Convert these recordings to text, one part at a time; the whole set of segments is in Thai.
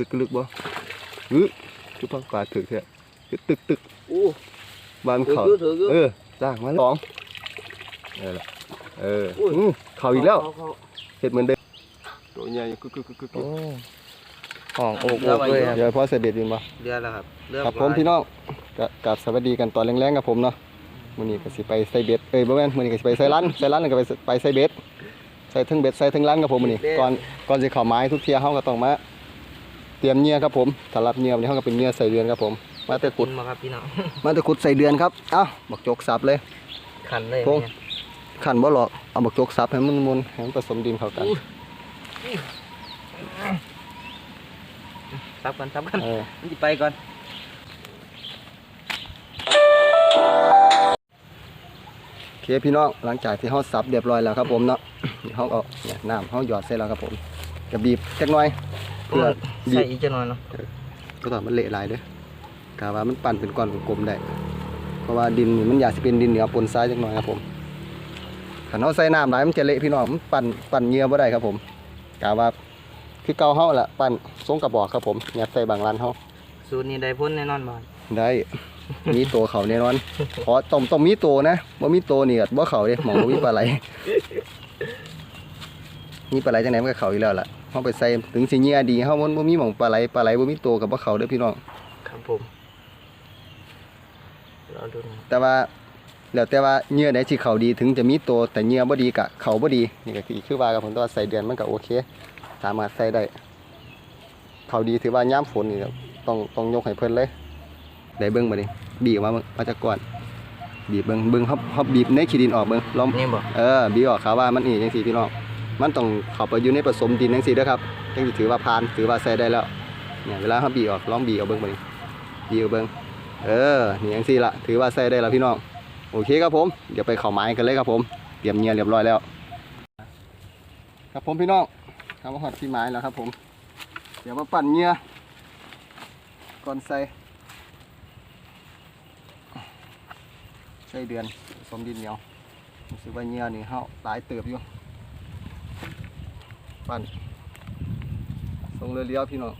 ลึกลึกบ่อื้อจุพังปลาถึกแท้ตึกตึกตึกอู้บ้านถือเขาอยู่ถืออยู่เออจ้างมาแล้วสองเออละเอออุ้ยอื้อเขาอีกแล้วเขาเขาเห็ดเหมือนเดิมตัวใหญ่กึกกึกกึกกึกกึโอ้กห้องโอกโอกเลยครับเดี๋ยวพ่อใส่เบ็ดยินบ่เรือแล้วครับเรือครับผมพี่น้องก็กราบสวัสดีกันตอนแรงๆกับผมเนาะมื้อนี้ก็สิไปใส่เบ็ดเอ้ยบ่แม่นมื้อนี้ก็สิไปใส่ร้านใส่ร้านแล้วก็ไปไปใส่เบ็ดใส่ทั้งเบ็ดใส่ทั้งร้านกับผมมื้อนี้ก่อนก่อนสิเข้าไม้ทุกเที่ยเฮาก็ต้องมา เตรียมเหยื่อครับผมสำหรับเหยื่อวันนี้เฮาก็เป็นเหยื่อใส่เดือนครับผม มาแต่กุขุดดมาครับพี่น้องมาแต่ขุดใส่เดือนครับเอ้าบักจกสับเลย ขันเลยพงขันบ่หรอกเอาบักจกสับให้มันมุนๆให้มันผสมดินเข้ากันซับกันซับกันเออมันจะไปก่อนโอเคพี่น้องหลังจากที่เฮาสับเรียบร้อยแล้วครับผมเนาะเฮาเอาเนี่ยน้ำเฮาหยอดใส่แล้วครับผมก็บีบจักหน่อยเพื่อบีใส่บอีกจะหน่อยเนาะก็ต้องมันเละหลายเด้อกะว่ามันปั่นเป็นก้อนกลมๆได้ เพราะว่าดินนี่มันอยากสิเป็นดินเหนียวปนทรายจักหน่อยครับผมถ้าเฮาใส่น้ำหลายมันจะเละพี่น้องมันปั่นปั่นเหยื่อบ่ได้ครับผมกะว่าคือเก่าเฮาล่ะปั่นทรงกระบอกครับผมยัดใส่บางร้านเฮาสูตรนี้ได้พ้นแน่นอนบ่ได้มีตัวเขาแน่นอนขอต้มต้มมีตัวนะบ่มีตัวนี่ก็บ่เขาเด้หมองบ่มีปลาไหลมีปลาไหลจังไหนมันก็เขาอยู่แล้วล่ะ เฮาไปใส่ถึงสิเหยื่อดีเฮามันบ่มีหม่องปลาไหลปลาไหลบ่มีตัวก็บ่เขาเด้อพี่น้อง ครับผมเราดูนะแต่ว่าแล้วแต่ว่าเหยื่อไหนที่เขาดีถึงจะมีตัวแต่เหยื่อบ่ดีกะเขาบ่ดีนี่ก็คือคือว่ากับผมแตัวาใส่เดือนมันก็โอเค สามารถใส่ได้ เขาดีถือว่ายามฝนนี่ต้องต้องยกให้เพิ่นเลยได้เบิ่งบ่ดิบีบออกมาเบิ่งมาจากก่อนบีบเบิ่งเบิ่งเฮาเฮาบีบในขี้ดินออกเบิ่งลองนี่บ่เออบีบออกครับว่ามันนี่จังซี่พี่น้อง มันต้องเข้าไปอยู่ในผสมดินจังซี่เด้อครับจังสิถือว่าผ่านถือว่าใส่ได้แล้วเนี่ยเวลาเฮาบีออกลองบีบเอาเบิ่งบ่ดิบีเอาเบิ่งเออนี่จังซี่ละถือว่าใส่ได้แล้วพี่น้องโอเคครับผมเดี๋ยวไปเข้าไม้กันเลยครับผมเตรียมเงียเรียบร้อยแล้ว ครับผมพี่น้องทำหอดที่ไม้แล้วครับผม เดี๋ยวมาปั่นเงียก่อนใส่ใส่เดือนผสมดินเหนียวรู้สึกว่าเงียนี่เฮาหลายเติบอยู่ ปั่นทรงเรือเลี้ยวพี่น้อง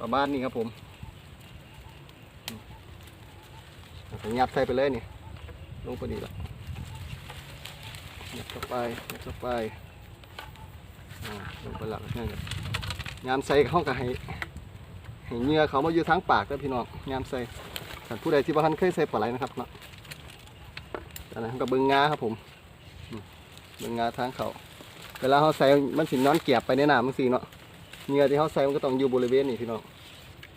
ประมาณนี้ครับผมผมยัดใส่ไปเลยนี่ลงไปนี่ละยัดเข้าไปยัดเข้าไปอ่าลงไปหลักนั่นกันยามใส่เข้ากับให้ให้เหงื่อเขามาอยู่ทั้งปากแล้วพี่น้องยามใส่ผู้ใดที่บ้านเคยใส่ปลาไหลนะครับเนาะ อันนั้นกับเบิ้งงาครับผมเบิ้งงาทางเขาเวลาเขาใส่มันสินอนเกียบไปในน้ำมันสิเนาะเหงื่อที่เขาใส่มันก็ต้องอยู่บริเวณนี้พี่น้อง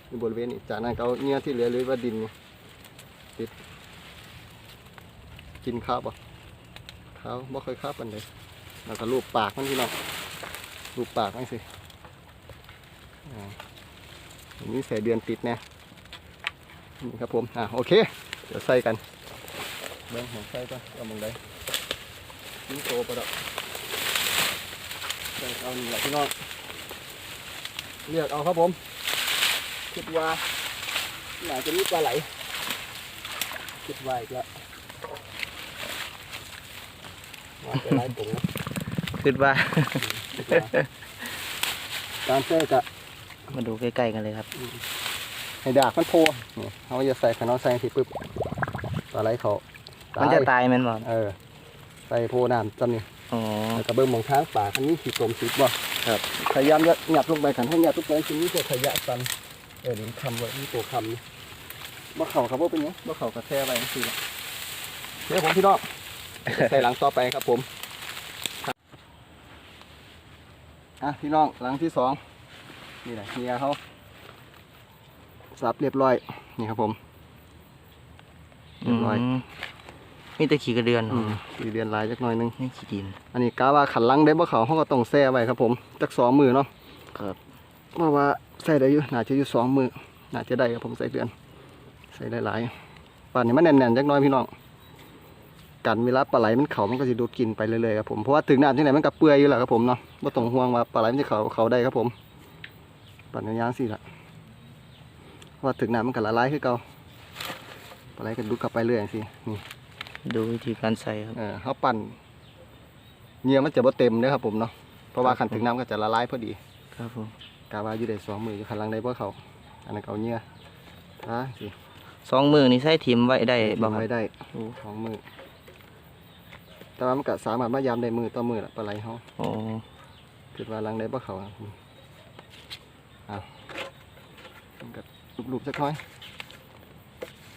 อยู่บริเวณนี้จากนั้นเอาเหงื่อที่เหลือหรือว่าดินนี่กินข้าวป่ะข้าวบ่เคยข้าวปันเลยแล้วก็ลูบปากมันพี่น้องลูบปากมันสิอันนี้ใส่เดือนติดแน่นี่ครับผมอะโอเค เดี๋ยวใส่กัน เบิ้งหัวใส่ก่อนเอามึงได้ยิงโตปะดอกใส่เอานี่แหละพี่น้องเลือกเอาครับผมคิดว่าน่าจะมีปลาไหลคิดว่าอีกแล้วว่าจะไล่ผมนะคิดว่าการเซ่กะมาดูใกล้ๆกันเลยครับให้ดากมันโพนี่เขาจะใส่ขนมใส่ที่ปึ๊บปลาไหลเขา มันจะตายแมันบ่เออ ใส่โพน้ำจำนี่อ๋อ แล้วก็เบิ่งหมองทางปากอันนี้ขีดกลมสิบบ่ครับ พยายามจะหยับลงไปขันให้หยับทุกไปทีนี้ตัวขยะตันเออเดี๋ยวมันคำไว้นี่ตัวคำนี่บ่เข่าครับว่าเป็นหยังบ่เข่ากระแทกไปจังซี่ล่ะเดี๋ยวผมพี่น้องใส่หลังต่อไปครับผมอะพี่น้องหลังที่สองนี่แหละเมียเขาสับเรียบร้อยนี่ครับผม เรียบร้อย ม มีแต่ขี้กระเดือนอืมสีเดือนลายจักหน่อยหนึงนี่ขี้ดิน อันนี้กาว่าขันหลังได้บ่เขาเขาก็ต้องแซ่ไว้ครับผมจักสองมือเนาะครับ เพราะว่าใส่ได้อยู่น่าจะอยู่สองมือน่าจะได้ครับผมใส่เดือน ใส่หลายๆป่านนี้มันแน่นๆจักหน้อยพี่น้องกันเวลาปลาไหลมันเขามันก็จะดูดกินไปเรื่อยๆครับผมเพราะว่าถึงน้ำที่ไหนมันก็เปื่อยอยู่แล้วครับผมเนาะบ่ต้องห่วงว่าปลาไหลมันจะเขาเขาได้ครับผมปั่นยางๆสิละเพราะว่าถึงน้ำมันก็ละลายคือเก่าปลาไหลก็ดูดกลับไปเรื่อยสินี่ ดูวิธีการใส่ครับ เออเขาปั่นเหงื่อมันจะบ่เต็มเด้อครับผมเนาะเพราะว่าคันถึงน้ำก็จะละลายพอดีครับผมกาว่าอยู่ได้สองมืออยู่คันหลังได้บ่เขาอันนั้นก็เอาเหงื่ออะสิสองมือนี่ใส่ทิมไว้ได้บ่ทิ้งครับไว้ได้สองมือแต่ว่ามันก็สามารถมายามได้มือต่อมือละปลาไหลเฮาโอ้คิดว่าหลังได้บ่เขาอะเอามันก็รูปๆสักหน่อย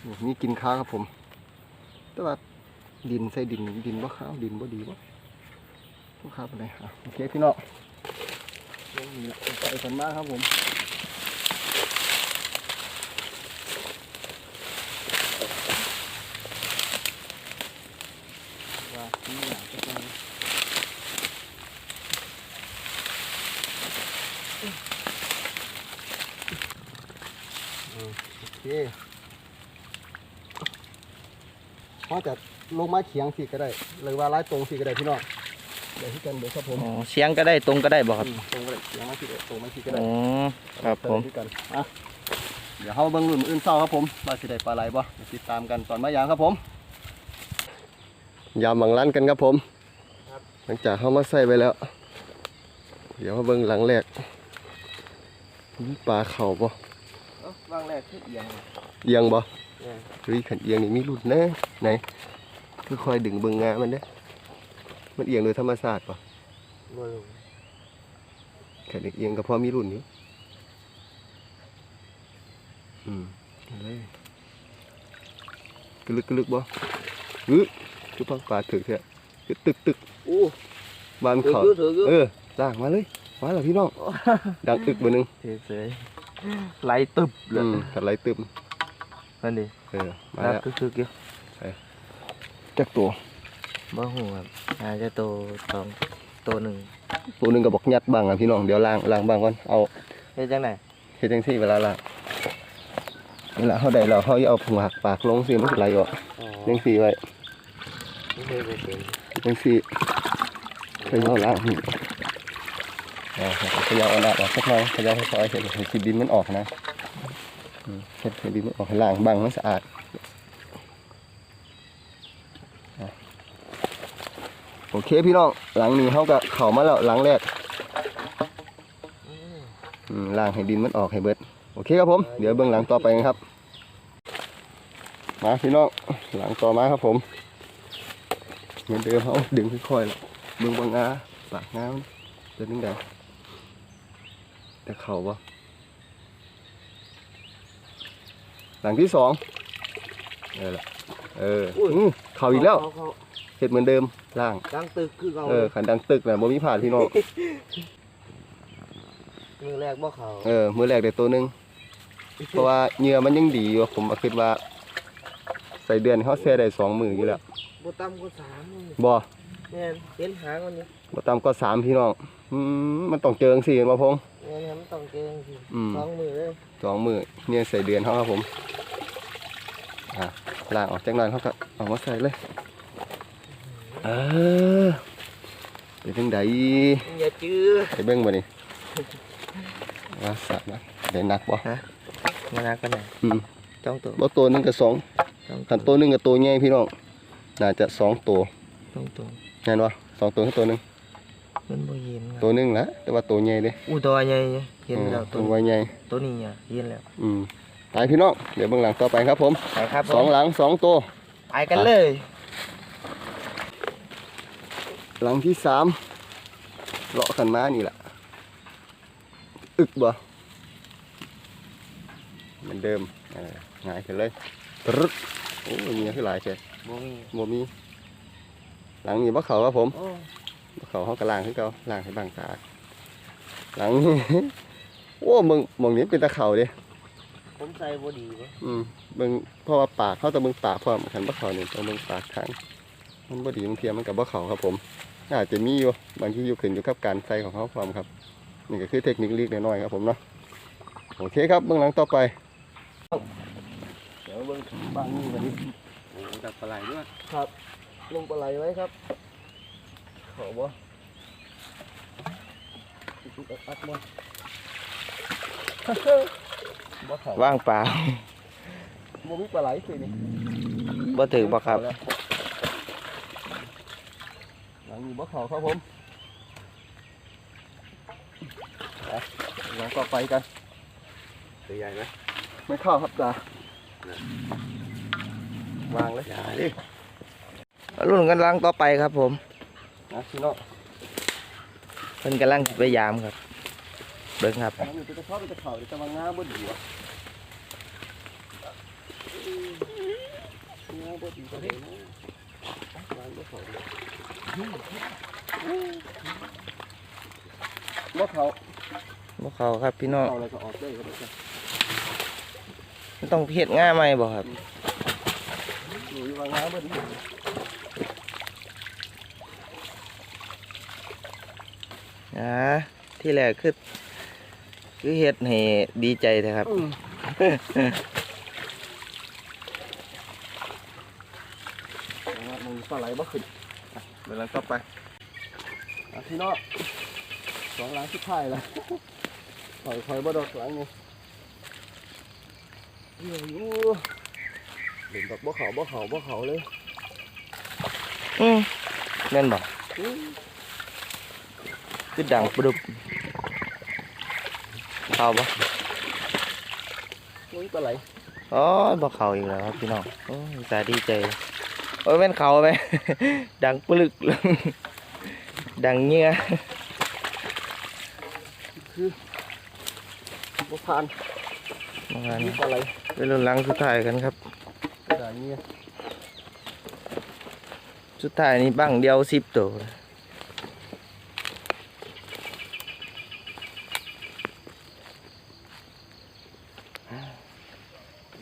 นี่มีกินข้าวครับผม แต่ว่า ดินใส่ดินดินบ่ขาวดินบ่ดีบ่บ่ขาวปานใดอะโอเคพี่น้องลงนี่ละไปกันมากครับผมว่าที่อยากจะไปโอเคเขาจะ ลงมาเขียงสิก็ได้ หรือว่าไล่ตรงสิก็ได้พี่น้องเดี๋ยวที่กันเดี๋ยวครับผมโอ้เสียงก็ได้ตรงก็ได้บ่ครับอืมตรงก็ได้เขียงมาสิก็ได้ตรงมาสิก็ได้โอ้ครับผม ที่กันอะเดี๋ยวเขาเบิ่งรุ่นอื่นเศร้าครับผมว่าสิได้ปลาไหลบ่เดี๋ยวติดตามกันตอนมายางครับผมยามบังลันกันครับผม หลังจากเขามาใส่ไปแล้ว เดี๋ยวมาเบิ่งหลังแรกมีปลาเข่าบ่วางแรกที่เอียงเอียงบ่เออเฮ้ยขันเอียงนี่มีรุ่นแน่ไหน คือคอยดึงเบิ่งงามันเด้มันเอียงโดยธรรมชาติป่ะบ่รู้ขันเอียงก็พอมีรุ่นอยู่อืมเอาเลยกระลึกกระลึกบ่ฮึคือพังปลาถึกเถอะคือตึกตึกโอ้บานถือเขาอยู่ถืออยู่เออลากมาเลยมาแล้วพี่น้องดังตึกบ่หนึงถือเสยไหลตึบเลอืยมกัดไหลตึมนั่นดิเออมารับแล้วคือๆอยู่ จักตัวบ่ฮู้ครับอาจจะโตสองโตหนึ่งตัวหนึงก็บอกยัดบังอะพี่น้องเดี๋ยวล้างล้างบังก่อนเอาเฮ็ดจังได๋เฮ็ดจังซี่เวลาล้างเวลาเฮาได้แล้วเฮาอย่าเอาหัวหักปากลงสิมันสิไหลออกอ๋อจังซี่ไว้ไม่เคยบ่เป็นจังซี่เขย่าล้างนี่อ่าเขย่าเอาน้ำออกสักหน่อยเขย่าค่อยๆเฮ็ดให้ขี้ดินมันออกนะอืมเฮ็ดให้ดินมันออกให้ล้างบังมันสะอาดอะ โอเคพี่น้องหลังนี้เฮาก็เข้ามาแล้วหลังแรกอืมล้างให้ดินมันออกให้เบิดโอเคครับผม เดี๋ยวเบื้องหลังต่อไปกันครับ มาพี่น้องหลังต่อมาครับผมเหมือนเดิมเขาดึงค่อยๆแล้วเบื้องบางงาปากงามันจะนึงได้แต่เข่าบ่หลังที่สองเออละเอออืมเข่าอีกแล้ว เห็ดเหมือนเดิมล่างดังตึกคือเก่าเออขันดังตึกนะบ่มีผ่านพี่น้องมือแรกบ่เข้าเออมือแรกได้ตัวหนึงเพราะว่าเหงื่อมันยังดีอยู่ผมก็คิดว่า ใส่เดือนเขาแช่ได้สองมืออยู่แล้วบ่ต่ำกว่า3มื้อบ่แม่นเห็นหางมันนี่บ่ต่ำก็สามพี่น้องอืมมันต้องเจอจังสี่มาพงแม่นมันต้องเจอสิอืมสองมือเลยสองมือเนี่ยใส่เดือนเขาครับผมอะล้างออกจากหนั้นเขาก็เอามาใส่เลย เออเป็นจังไดอย่าจื้อไปเบิ่งบ่นี่ว่าสะนะได้หนักบ่มานักกันไหนอืมจ้องตัวบ่ตัวหนึงก็สองจ้องคันตัวหนึงก็ตัวใหญ่พี่น้องน่าจะสองตัวจ้องตัวแน่นบ่สองตัวคือตัวหนึงมันบ่เย็นคตัรับวหนึงละแต่ว่าตัวใหญ่เด้อู้ตัวใหญ่เย็นแล้วตัตัววไว้ใหญ่ตัวนี้อะเย็นแล้วอืมไปพี่น้องเดี๋ยวเบื้องหลังต่อไปครับผมไปครับสองหลังสองตัว ไปกันเลย หลังที่สามเลาะขันม้านี่แหละ อึกบ่เหมือนเดิมเออง่ายขึ้นเลยตรึดโอ้ยมีขึ้นหลายแค่บ่มีบ่มี หลังนี้บ่เขาครับผมโอ้บ่เขาเขากระล่างขึ้นเก่าล่างให้บางตาหลังนี้โอ้มึงมองนี้เป็นตะเขาเด้ผมใส่บ่ดีบ่อืมเบิ่งเพราะว่าปากเขาต้องเบิ่งปากพร้อมคันบ่เขานี่ต้องเบิ่งปากทาง มันบ่ดีบางเทียมันก็บ่เขาครับผมอาจจะมีอยู่บางทีอยู่ขึ้นอยู่กับการใส่ของเขาพร้อมครับ นี่ก็คือเทคนิคเล็กน้อยๆครับผมเนาะโอเคครับเบื้องหลังต่อไปเดี๋ยวเบื้องบ้านนี้วันนี้โอ้ดักปลาไหลด้วยครับ ลงปลาไหลไว้ครับขอบ่อักบ่บ่เขาว่างเปล่าบ่มีปลาไหลสินี่บ่ถือบ่ครับ มาหลังนี้บ่เขาครับผมไปหลังต่อไปกันตัวใหญ่ไหมไม่เข้าครับตาวางเลยอย่าดิรุ่นกำลังต่อไปครับผมนะพี่น้องเพิ่นกำลังสิพยายามครับเบิ่งครับมันอยู่จะเข้าไปจะเข่าจะมางาบนหัวงาบนหัวเลยนะวาง บ่เขาบ่เขาบ่เข้าครับพี่น้องเอาอะไรก็ออกได้ก็ได้จ้ะมันต้องเฮ็ดง่ายไหมบ่ครับอยู่วางงาบนหัวอ่าที่แรกคือคือเฮ็ดให้ดีใจแท้ครับ อืมวางมัน ปลาไหลบ่ขึ้นอะเดี๋ยวเราก็ไปอะพี่น้องสองหลังสุดท้ายแล้วปล่อยคอยบ่ดอกหลังนี่เดี๋ยวอยู่เล่นแบบบ่เขาบ่เขาบ่เขาเลยอืมแม่นบ่อื้อคือดังปรุบเข้าบ่มึงปลาไหล อ๋อบ่เข้าอีกแล้วครับพี่น้องโอ้ยสาดีใจ โอ้ยแม่นเข้าไหมดังปลึกดังเงี้ยบ่ผ่านมากันมีปลาไหลเป็นรุ่นหลังสุดท้ายกันครับได้เงี้ยสุดท้ายนี่บังเดียวสิบตัว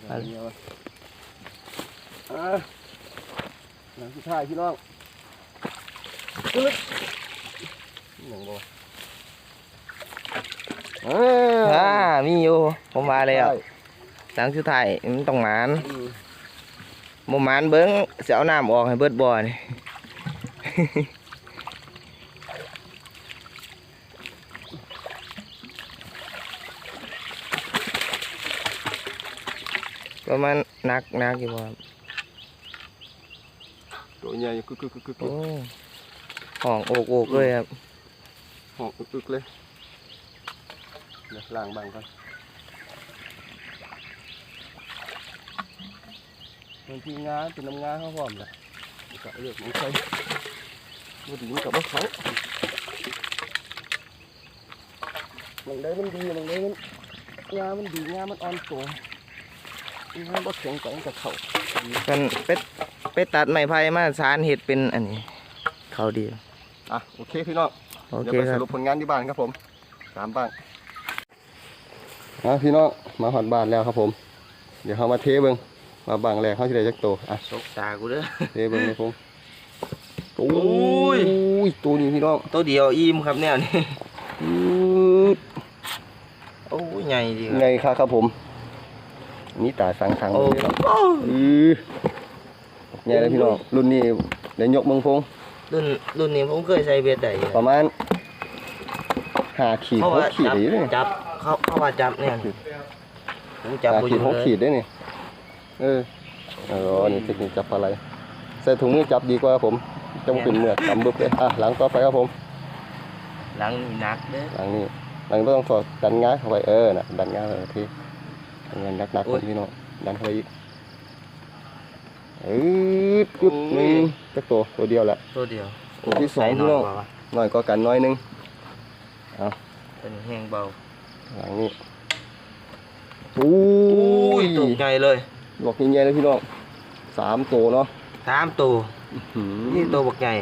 ได้เงี้ยวะอะ หลังสุดท้ายพี่น้องปึ๊ดหนึ่งบ่เอ้ยอ่ามีอยู่ ผมมาแล้วใช่หลังสุดท้ายมันต้องหมานอืมบ่หมานเบิ้งสิเอาน้ำออกให้เบิดบ่อนี่ประมาณนักนักอยู่บ่ครับตัว ใหญ่กึกกึกกึกกึกโอ้ห้องโอกโอกเลยครับหอกอึกๆเลยเดี๋ยวล้างบางก่อนบางทีงาเป็นน้ำงาเขาพร้อมเลยก็เลือกมันใส่บดีมันกับว่าเขาบางได้มันดีบางได้มันงามันดีงามันอ่อนตัวงาบ่แข็งแกร่งกับเขากันไป ไปตัดไม้ไผ่มาสารเห็ดเป็นอันนี้ เขาดี อะโอเคพี่น้องโอเดี๋เคยวไปคสรับรุปผลงานที่บ้านครับผมสามบ้านอะพี่น้องมาหอดบ้านแล้วครับผม เดี๋ยวเขามาเทเบิงมาบางแรกเขาจะได้จักโตวอะ สกตากูเด้อ เทเบิงเลยผมโอ้ย ยตัวนี้พี่น้องตัวเดียวอิ่มครับแนวนี้อืดโอ้ยใหญ่ดีครับไงครับครับผมนี่ตาสังขังโอ้เลยครับ อือ ไงเลยพี่น้องรุ่นนี้เดี๋ยวยกเมืองพงรุ่นรุ่นนี้ผมเคยใส่เบ็ดได้อยู่ประมาณห้าขีดเขาหว่ากขีดจับอย่างนี้เลยจับเขาเขาว่าจับเนี่ยผมจับห้าบ่อขีดยู่หกเลยขีดได้นี่เออเออนี่เทคนิคจับอะไรใส่ถุงมือจับดีกว่าครับผมจงเป็นเมือกกำบึบเลยอะหลังต่อไปครับผม หลังนี่หนักเด้อหลังนี้หลังต้องสอดดันง้าเข้าไปเออน่ะดันง้าเข้าไปทีดันเงินนักนักๆคนพี่น้องดันเข้าไปอีกเออปึ๊บหนึ่งจักตัวตัวเดียวแหละตัวเดียวตัวที่สองใส่พี่น้องกว่าวะน้อยก็กันน้อยหนึงเป็นแห้งเบาหลังนี้โอ้ยตกใจเลยบอกยิ่งใหญ่เลยพี่น้องสามตัวเนาะสามตัวหืมนี่ตัวบักใหญ่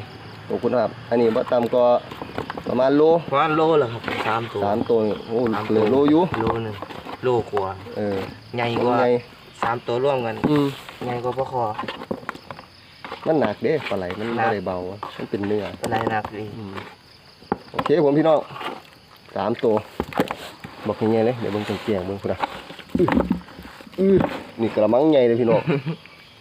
ตัวคุณครับอันนี้บ่ต่ำก็ประมาณโลประมาณโลเหรอครับสามตัวสามตัวนี่โอ้สามเหลือตัวโลอยู่โลหนึ่งโลกว่าเออใหญ่กตัวว่าใหญ่ สามตัวร่วมกันอืมใหญ่กว่าพระคอมันหนักเด้ปลาไหลมันหนัไม่กได้เบาอะมันเป็นเนื้ออะไรหนักดีโอเคผมพี่น้องสามตัว บอกยังไงเลยเดี๋ยวเบิ่งเกียงๆเบิ่งพุ่นนะอื้ออื้อนี่กระมังใหญ่เลยพี่น้อง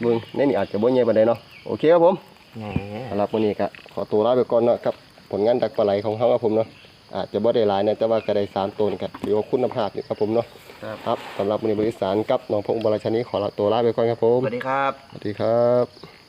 เบิ่งในนี่อาจจะบ่ใหญ่ปานใดเนาะโอเคครับผมใหญ่สำหรับวันนี้ก็ขอตัวลาไปก่อนเนาะครับผลงานดักปลาไหลของเขาครับผมเนาะอาจจะบ่ได้หลายนะแต่ว่าก็ได้สามตัวนี่ก็ถือว่าคุณภาพนี่ครับผมเนาะ ครับสำหรับวันนี้บริษัทกับน้องพงศ์บรชนีขอลาตัวลาไปก่อนครับผม สวัสดีครับ สวัสดีครับ